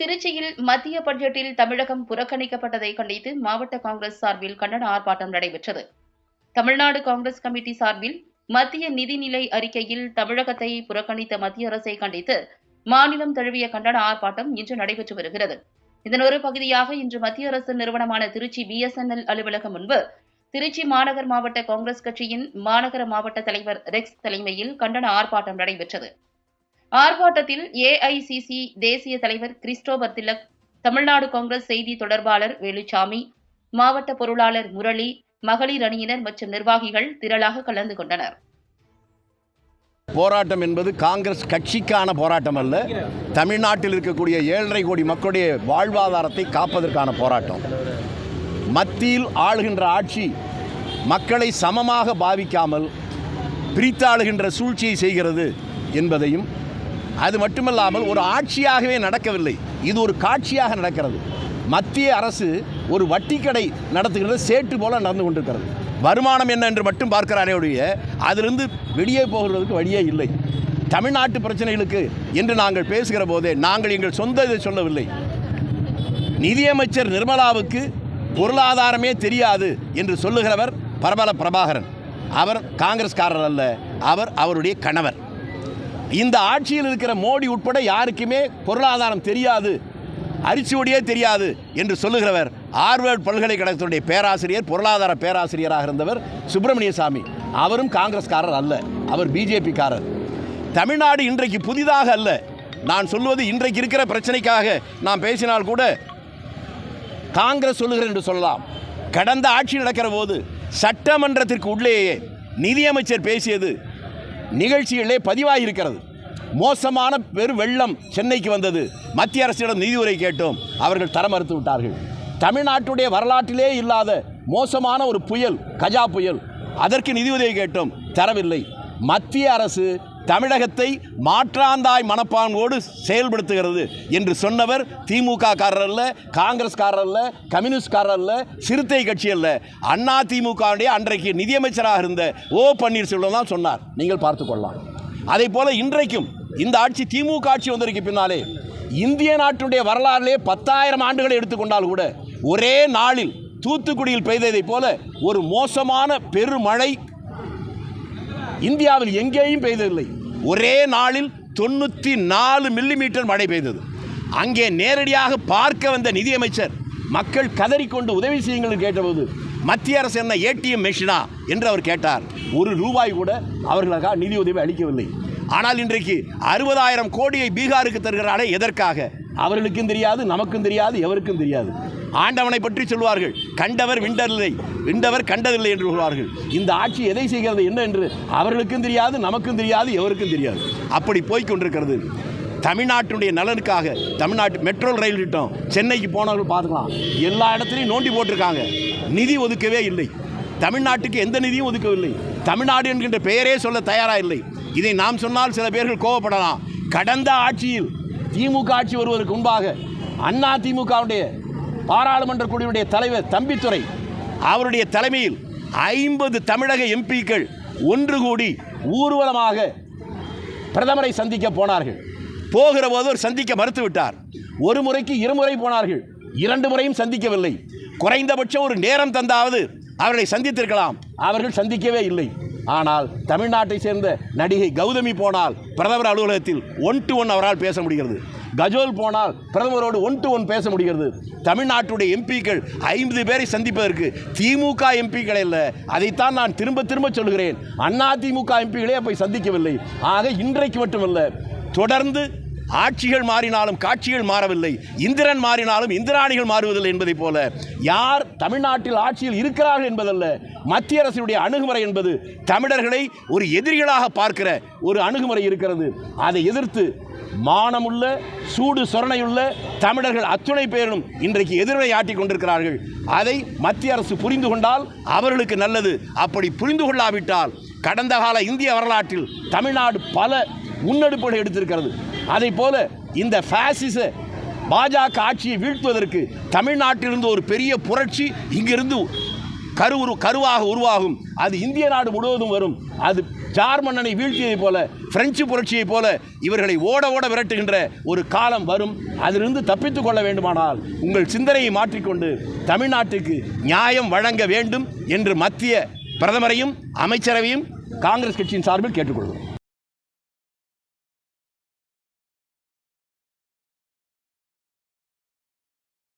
திருச்சியில் மத்திய பட்ஜெட்டில் தமிழகம் புறக்கணிக்கப்பட்டதை கண்டித்து மாவட்ட காங்கிரஸ் சார்பில் கண்டன ஆர்ப்பாட்டம் நடைபெற்றது. தமிழ்நாடு காங்கிரஸ் கமிட்டி சார்பில் மத்திய நிதிநிலை அறிக்கையில் தமிழகத்தை புறக்கணித்த மத்திய அரசை கண்டித்து மாநிலம் தழுவிய கண்டன ஆர்ப்பாட்டம் இன்று நடைபெற்று வருகிறது. இதன் ஒரு பகுதியாக இன்று மத்திய அரசு நிறுவனமான திருச்சி பிஎஸ்என்எல் அலுவலகம் முன்பு திருச்சி மாநகர் மாவட்ட காங்கிரஸ் கட்சியின் மாநகர மாவட்ட தலைவர் ரெக்ஸ் தலைமையில் கண்டன ஆர்ப்பாட்டம் நடைபெற்றது. ஆர்ப்பாட்டத்தில் ஏஐசிசி தேசிய தலைவர் கிறிஸ்டோபர் திலக் தமிழ்நாடு காங்கிரஸ் செய்தி தொடர்பாளர் வேலுச்சாமி மாவட்ட பொருளாளர் முரளி மகளிர் அணியினர் மற்றும் நிர்வாகிகள் திரளாக கலந்து கொண்டனர். போராட்டம் என்பது காங்கிரஸ் கட்சிக்கான போராட்டம் அல்ல. தமிழ்நாட்டில் இருக்கக்கூடிய ஏழரை கோடி மக்களுடைய வாழ்வாதாரத்தை காப்பதற்கான போராட்டம். மத்தியில் ஆளுகின்ற ஆட்சி மக்களை சமமாக பாவிக்காமல் பிரித்தாளுகின்ற சூழ்ச்சியை செய்கிறது என்பதையும் அது மட்டுமல்லாமல் ஒரு ஆட்சியாகவே நடக்கவில்லை. இது ஒரு காட்சியாக நடக்கிறது. மத்திய அரசு ஒரு வட்டிக்கடை நடத்துகிறது சேட்டு போல நடந்து கொண்டிருக்கிறது. வருமானம் என்ன என்று மட்டும் பார்க்கிறாரே ஒழிய அதிலிருந்து வெளியே போகிறதுக்கு வழியே இல்லை. தமிழ்நாட்டு பிரச்சனைகளுக்கு என்று நாங்கள் பேசுகிற போதே நாங்கள் எங்கள் சொந்த இதை சொல்லவில்லை. நிதியமைச்சர் நிர்மலாவுக்கு பொருளாதாரமே தெரியாது என்று சொல்லுகிறவர் பரபல பிரபாகரன். அவர் காங்கிரஸ்காரர் அல்ல அவர் அவருடைய கணவர். இந்த ஆட்சியில் இருக்கிற மோடி உட்பட யாருக்குமே பொருளாதாரம் தெரியாது அரிச்சுவடியே தெரியாது என்று சொல்லுகிறவர் ஆர்வர்ட் பல்கலைக்கழகத்தினுடைய பேராசிரியர் பொருளாதார பேராசிரியராக இருந்தவர் சுப்பிரமணிய சாமி. அவரும் காங்கிரஸ்காரர் அல்ல அவர் பிஜேபிக்காரர். தமிழ்நாடு இன்றைக்கு புதிதாக அல்ல. நான் சொல்வது இன்றைக்கு இருக்கிற பிரச்சனைக்காக நான் பேசினால் கூட காங்கிரஸ் சொல்லுகிறேன் என்று சொல்லலாம். கடந்த ஆட்சி நடக்கிற போது சட்டமன்றத்திற்கு உள்ளேயே நிதியமைச்சர் பேசியது நிகழ்ச்சிகளிலே பதிவாகியிருக்கிறது மோசமான பெரு வெள்ளம் சென்னைக்கு வந்தது. மத்திய அரசிடம் நிதி கேட்டோம். அவர்கள் தர மறுத்து விட்டார்கள். தமிழ்நாட்டுடைய வரலாற்றிலே இல்லாத மோசமான ஒரு புயல் கஜா புயல். அதற்கு நிதி கேட்டோம். தரவில்லை. மத்திய அரசு தமிழகத்தை மாற்றாந்தாய் மனப்பாங்கோடு செயல்படுத்துகிறது என்று சொன்னவர் திமுக காரர் அல்ல காங்கிரஸ்காரர் அல்ல கம்யூனிஸ்ட்காரர் அல்ல சிறுத்தை கட்சி அல்ல அண்ணா திமுகவுடைய அன்றைக்கு நிதியமைச்சராக இருந்த ஓ பன்னீர்செல்வம் தான் சொன்னார். நீங்கள் பார்த்துக்கொள்ளலாம் அதே போல இன்றைக்கும் இந்த ஆட்சி திமுக ஆட்சி வந்ததற்கு பின்னாலே இந்திய நாட்டுடைய வரலாறிலே பத்தாயிரம் ஆண்டுகளை எடுத்துக்கொண்டால் கூட ஒரே நாளில் தூத்துக்குடியில் பெய்ததைப் போல ஒரு மோசமான பெருமழை இந்தியாவில் எங்கேயும் பெய்ததில்லை. ஒரே நாளில் தொண்ணூற்றி நாலு மில்லிமீட்டர் மழை பெய்தது. அங்கே நேரடியாக பார்க்க வந்த நிதியமைச்சர் மக்கள் கதறிக்கொண்டு உதவி செய்யுங்கள் கேட்டபோது மத்திய அரசு என்ன ஏடிஎம் மெஷினா என்று அவர் கேட்டார். ஒரு ரூபாய் கூட அவர்களுக்காக நிதி உதவி அளிக்கவில்லை. ஆனால் இன்றைக்கு அறுபதாயிரம் கோடியை பீகாருக்கு தருகிறாரே எதற்காக? அவர்களுக்கும் தெரியாது நமக்கும் தெரியாது எவருக்கும் தெரியாது. ஆண்டவனை பற்றி சொல்வார்கள். கண்டவர் விண்டதில்லை. விண்டவர் கண்டதில்லை என்று சொல்வார்கள். இந்த ஆட்சி எதை செய்கிறது? என்ன என்று அவர்களுக்கும் தெரியாது நமக்கும் தெரியாது எவருக்கும் தெரியாது. அப்படி போய்க் கொண்டிருக்கிறது. தமிழ்நாட்டினுடைய நலனுக்காக தமிழ்நாட்டு மெட்ரோ ரயில் திட்டம் சென்னைக்கு போனவர்கள் பார்த்துக்கலாம் எல்லா இடத்துலையும் நோண்டி போட்டிருக்காங்க. நிதி ஒதுக்கவே இல்லை. தமிழ்நாட்டுக்கு எந்த நிதியும் ஒதுக்கவில்லை. தமிழ்நாடு என்கின்ற பெயரே சொல்ல தயாராக இல்லை. இதை நாம் சொன்னால் சில பேர்கள் கோவப்படலாம். கடந்த ஆட்சியில் திமுக ஆட்சி வருவதற்கு முன்பாக அண்ணா திமுகவுடைய பாராளுமன்ற குழுவினுடைய தலைவர் தம்பித்துறை அவருடைய தலைமையில் ஐம்பது தமிழக எம்பிக்கள் ஒன்று கூடி ஊர்வலமாக பிரதமரை சந்திக்க போனார்கள். போகிற போது அவர் சந்திக்க மறுத்துவிட்டார். ஒரு முறைக்கு இருமுறை போனார்கள். இரண்டு முறையும் சந்திக்கவில்லை. குறைந்தபட்சம் ஒரு நேரம் தந்தாவது அவர்களை சந்தித்திருக்கலாம். அவர்கள் சந்திக்கவே இல்லை. ஆனால் தமிழ்நாட்டை சேர்ந்த நடிகை கௌதமி போனால் பிரதமர் அலுவலகத்தில் ஒன் டு ஒன் அவரால் பேச முடிகிறது. கஜோல் போனால் பிரதமரோடு ஒன் டு ஒன் பேச முடிகிறது. தமிழ்நாட்டுடைய எம்பிக்கள் ஐம்பது பேரை சந்திப்பதற்கு திமுக எம்பிக்கள் இல்லை. அதைத்தான் நான் திரும்ப திரும்ப சொல்கிறேன். அண்ணா திமுக எம்பிகளே போய் சந்திக்கவில்லை. ஆக இன்றைக்கு மட்டுமல்ல. தொடர்ந்து ஆட்சிகள் மாறினாலும் காட்சிகள் மாறவில்லை. இந்திரன் மாறினாலும் இந்திராணிகள் மாறுவதில்லை என்பதைப் போல யார் தமிழ்நாட்டில் ஆட்சியில் இருக்கிறார்கள் என்பதல்ல. மத்திய அரசினுடைய அணுகுமுறை என்பது தமிழர்களை ஒரு எதிரிகளாக பார்க்கிற ஒரு அணுகுமுறை இருக்கிறது. அதை எதிர்த்து மானமுள்ள சூடு சொரணையுள்ள தமிழர்கள் அத்துணை பேரும் இன்றைக்கு எதிர்வினை ஆட்டிக் கொண்டிருக்கிறார்கள். அதை மத்திய அரசு புரிந்து கொண்டால் அவர்களுக்கு நல்லது. அப்படி புரிந்து கொள்ளாவிட்டால் கடந்த கால இந்திய வரலாற்றில் தமிழ்நாடு பல முன்னெடுப்புகளை எடுத்திருக்கிறது. அதை போல இந்த ஃபேசிச பாஜக ஆட்சியை வீழ்த்துவதற்கு தமிழ்நாட்டிலிருந்து ஒரு பெரிய புரட்சி இங்கிருந்து கரு உரு கருவாக உருவாகும். அது இந்திய நாடு முழுவதும் வரும். அது ஜார் மன்னனை வீழ்த்தியதைப் போல பிரெஞ்சு புரட்சியைப் போல இவர்களை ஓட ஓட விரட்டுகின்ற ஒரு காலம் வரும். அதிலிருந்து தப்பித்துக் கொள்ள வேண்டுமானால் உங்கள் சிந்தனையை மாற்றிக்கொண்டு தமிழ்நாட்டுக்கு நியாயம் வழங்க வேண்டும் என்று மத்திய பிரதமரையும் அமைச்சரவையும் காங்கிரஸ் கட்சியின் சார்பில் கேட்டுக்கொள்கிறோம்